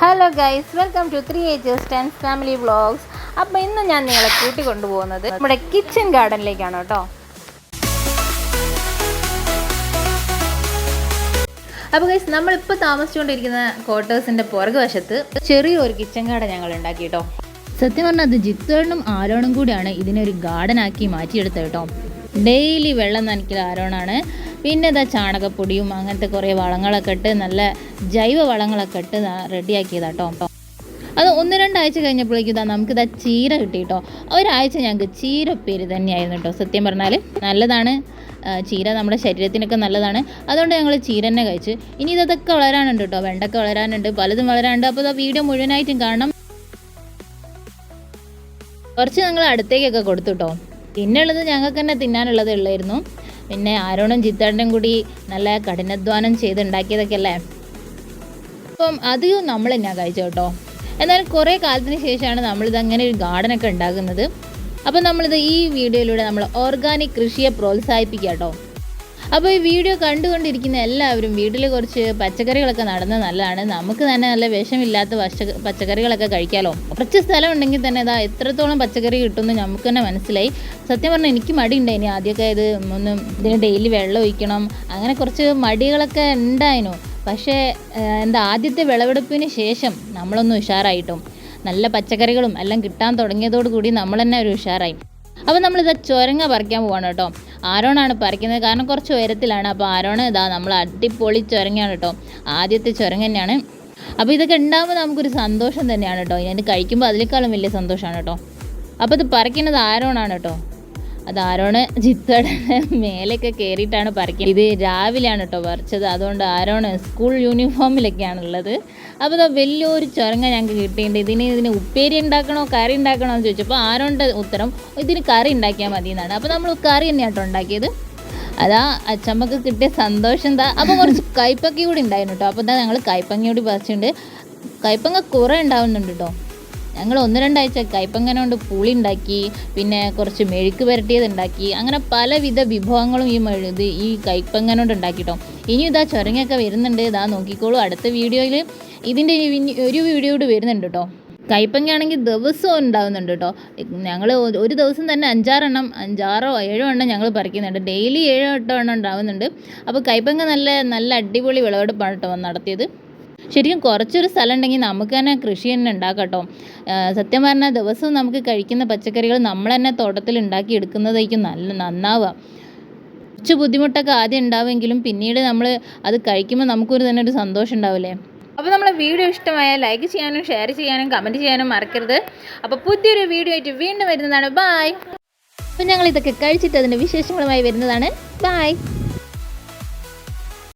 Hello guys welcome to three agers tens family vlogs അപ്പോൾ ഇന്ന് ഞാൻ നിങ്ങളെ കൂട്ടി കൊണ്ടുപോകുന്നത് നമ്മുടെ കിച്ചൺ ഗാർഡനിലേക്കാണ് കേട്ടോ. അപ്പോൾ ഗൈസ് നമ്മളിപ്പോൾ താമസിച്ചുകൊണ്ടിരിക്കുന്ന ക്വാർട്ടേഴ്സിന്റെ പുറകുവശത്ത് ചെറിയൊരു കിച്ചൺ ഗാർഡൻ ഞങ്ങൾ ഉണ്ടാക്കി കേട്ടോ. സത്യം പറഞ്ഞാൽ അത് ജിത്തേണും ആരോണും കൂടിയാണ് ഇതിനൊരു ഗാർഡൻ ആക്കി മാറ്റിയെടുത്തത് കേട്ടോ. ഡെയിലി വെള്ളം നനയ്ക്കൽ ആരോണാണ്. പിന്നെ ഇതാ ചാണകപ്പൊടിയും അങ്ങനത്തെ കുറേ വളങ്ങളൊക്കെ ഇട്ട് നല്ല ജൈവ വളങ്ങളൊക്കെ ഇട്ട് റെഡിയാക്കിയതാ കേട്ടോ അത് ഒന്ന് രണ്ടാഴ്ച കഴിഞ്ഞപ്പോഴേക്കും ഇതാ നമുക്കിതാ ചീര കിട്ടി കേട്ടോ ഒരാഴ്ച ഞങ്ങൾക്ക് ചീര പേര് തന്നെയായിരുന്നു കേട്ടോ. സത്യം പറഞ്ഞാൽ നല്ലതാണ്. ചീര നമ്മുടെ ശരീരത്തിനൊക്കെ നല്ലതാണ്. അതുകൊണ്ട് ഞങ്ങൾ ചീര തന്നെ കഴിച്ച്. ഇനി ഇതൊക്കെ വളരാനുണ്ട് കേട്ടോ. വെണ്ടക്ക വളരാനുണ്ട്. പലതും വളരാനുണ്ട്. അപ്പോൾ ഇതാ വീഡിയോ മുഴുവനായിട്ടും കാണണം. കുറച്ച് ഞങ്ങൾ അടുത്തേക്കൊക്കെ കൊടുത്തു കേട്ടോ. പിന്നുള്ളത് ഞങ്ങൾക്ക് തന്നെ തിന്നാനുള്ളത് ഉള്ളായിരുന്നു. പിന്നെ ആരോണും ചിത്തേട്ടനും കൂടി നല്ല കഠിനാധ്വാനം ചെയ്ത് ഉണ്ടാക്കിയതൊക്കെ അല്ലേ? അപ്പം അധികവും നമ്മൾ തന്നെയാണ് കഴിച്ചു കേട്ടോ. എന്നാൽ കുറേ കാലത്തിന് ശേഷമാണ് നമ്മളിത് അങ്ങനെ ഒരു ഗാർഡനൊക്കെ ഉണ്ടാക്കുന്നത്. അപ്പം നമ്മളിത് ഈ വീഡിയോയിലൂടെ നമ്മൾ ഓർഗാനിക് കൃഷിയെ പ്രോത്സാഹിപ്പിക്കുക കേട്ടോ. അപ്പോൾ ഈ വീഡിയോ കണ്ടുകൊണ്ടിരിക്കുന്ന എല്ലാവരും വീട്ടിൽ കുറച്ച് പച്ചക്കറികളൊക്കെ നടന്നത് നല്ലതാണ്. നമുക്ക് തന്നെ നല്ല വിഷമില്ലാത്ത പച്ച പച്ചക്കറികളൊക്കെ കഴിക്കാമല്ലോ കുറച്ച് സ്ഥലം ഉണ്ടെങ്കിൽ തന്നെ ഇതാ എത്രത്തോളം പച്ചക്കറി കിട്ടുമെന്ന് നമുക്ക് തന്നെ മനസ്സിലായി. സത്യം പറഞ്ഞാൽ എനിക്ക് മടി ഇനി ആദ്യമൊക്കെ ഇത് ഒന്ന് ഇതിന് ഡെയിലി വെള്ളം ഒഴിക്കണം. അങ്ങനെ കുറച്ച് മടികളൊക്കെ ഉണ്ടായിരുന്നു. പക്ഷേ എന്താ ആദ്യത്തെ വിളവെടുപ്പിന് ശേഷം നമ്മളൊന്ന് ഉഷാറായിട്ടും നല്ല പച്ചക്കറികളും എല്ലാം കിട്ടാൻ തുടങ്ങിയതോടുകൂടി നമ്മൾ തന്നെ ഒരു ഉഷാറായി. അപ്പോൾ നമ്മളിത് ചുരങ്ങ പറിക്കാൻ പോവാണ് കേട്ടോ. ആരോണാണ് പറിക്കുന്നത്? കാരണം കുറച്ച് ഉയരത്തിലാണ്. അപ്പോൾ ആരോണ് ഇതാ നമ്മൾ അടിപൊളി ചുരങ്ങയാണ് കേട്ടോ. ആദ്യത്തെ ചുരങ്ങ തന്നെയാണ്. അപ്പോൾ ഇതൊക്കെ ഉണ്ടാകുമ്പോൾ നമുക്കൊരു സന്തോഷം തന്നെയാണ് കേട്ടോ. ഇതിന് കഴിക്കുമ്പോൾ അതിനേക്കാളും വലിയ സന്തോഷമാണ് കേട്ടോ. അപ്പോൾ ഇത് പറിക്കുന്നത് ആരോണാണ് കേട്ടോ. അത് ആരോണ് ജിത്തയുടെ മേലേക്ക് കയറിയിട്ടാണ് പറിക്കുന്നത് ഇത് രാവിലെയാണ് കേട്ടോ പറിച്ചത്. അതുകൊണ്ട് ആരോണ് സ്കൂൾ യൂണിഫോമിലൊക്കെയാണുള്ളത്. അപ്പോൾ ഇതാ വലിയൊരു ചുരങ്ങ ഞങ്ങൾക്ക് കിട്ടിയിട്ടുണ്ട് ഇതിന് ഇതിന് ഉപ്പേരി ഉണ്ടാക്കണോ കറി ഉണ്ടാക്കണോ എന്ന് ചോദിച്ചപ്പോൾ ആരോണിന്റെ ഉത്തരം ഇതിന് കറി ഉണ്ടാക്കിയാൽ മതി എന്നാണ് അപ്പോൾ നമ്മൾ കറി തന്നെയാണ് കേട്ടോ ഉണ്ടാക്കിയത്. അതാ അച്ചമ്മക്ക് കിട്ടിയ സന്തോഷം എന്താ അപ്പോൾ കുറച്ച് കൈപ്പക്കി കൂടി ഉണ്ടായിരുന്നു കേട്ടോ അപ്പോൾ എന്താ ഞങ്ങൾ കൈപ്പങ്ങി കൂടി പറിച്ചിട്ടുണ്ട് കൈപ്പങ്ങ കുറേ ഉണ്ടാവുന്നുണ്ട് കേട്ടോ ഞങ്ങൾ ഒന്ന് രണ്ടാഴ്ച കൈപ്പങ്ങനെ കൊണ്ട് പുളി ഉണ്ടാക്കി പിന്നെ കുറച്ച് മെഴുക്ക് പുരട്ടിയത് ഉണ്ടാക്കി. അങ്ങനെ പലവിധ വിഭവങ്ങളും ഈ മെഴു ഇത് ഈ കൈപ്പങ്ങനെ കൊണ്ട് ഉണ്ടാക്കിട്ടോ ഇനി ഇതാ ചുരങ്ങയൊക്കെ വരുന്നുണ്ട്. ഇതാ നോക്കിക്കോളൂ. അടുത്ത വീഡിയോയിൽ ഇതിന്റെ ഒരു വീഡിയോ കൂടി വരുന്നുണ്ട് കേട്ടോ. കയ്പങ്ങയാണെങ്കിൽ ദിവസവും ഉണ്ടാവുന്നുണ്ട് കേട്ടോ. ഞങ്ങൾ ഒരു ദിവസം തന്നെ അഞ്ചാറെണ്ണം അഞ്ചാറോ ഏഴോ എണ്ണം ഞങ്ങൾ പറിക്കുന്നുണ്ട്. ഡെയിലി ഏഴോ എട്ടോ എണ്ണം ഉണ്ടാവുന്നുണ്ട്. അപ്പോൾ കൈപ്പങ്ങ നല്ല നല്ല അടിപൊളി വിളവെടുപ്പാണ് കേട്ടോ നടത്തിയത്. ശരിക്കും കുറച്ചൊരു സ്ഥലം ഉണ്ടെങ്കിൽ നമുക്ക് തന്നെ കൃഷി തന്നെ ഉണ്ടാക്കാം കേട്ടോ. സത്യം പറഞ്ഞാൽ ദിവസവും നമുക്ക് കഴിക്കുന്ന പച്ചക്കറികൾ നമ്മൾ തന്നെ തോട്ടത്തിൽ ഉണ്ടാക്കി എടുക്കുന്നതായിരിക്കും നല്ല നന്നാവുക. കുറച്ച് ബുദ്ധിമുട്ടൊക്കെ ആദ്യം ഉണ്ടാവുമെങ്കിലും പിന്നീട് നമ്മൾ അത് കഴിക്കുമ്പോൾ നമുക്കൊരു തന്നെ ഒരു സന്തോഷം ഉണ്ടാവില്ലേ? അപ്പോൾ നമ്മളെ വീഡിയോ ഇഷ്ടമായാൽ ലൈക്ക് ചെയ്യാനും ഷെയർ ചെയ്യാനും കമന്റ് ചെയ്യാനും മറക്കരുത്. അപ്പോൾ പുതിയൊരു വീഡിയോ ആയിട്ട് വീണ്ടും വരുന്നതാണ്. ബായ് അപ്പോൾ ഞങ്ങൾ ഇതൊക്കെ കഴിച്ചിട്ട് അതിന്റെ വിശേഷങ്ങളുമായി വരുന്നതാണ്. ബായ്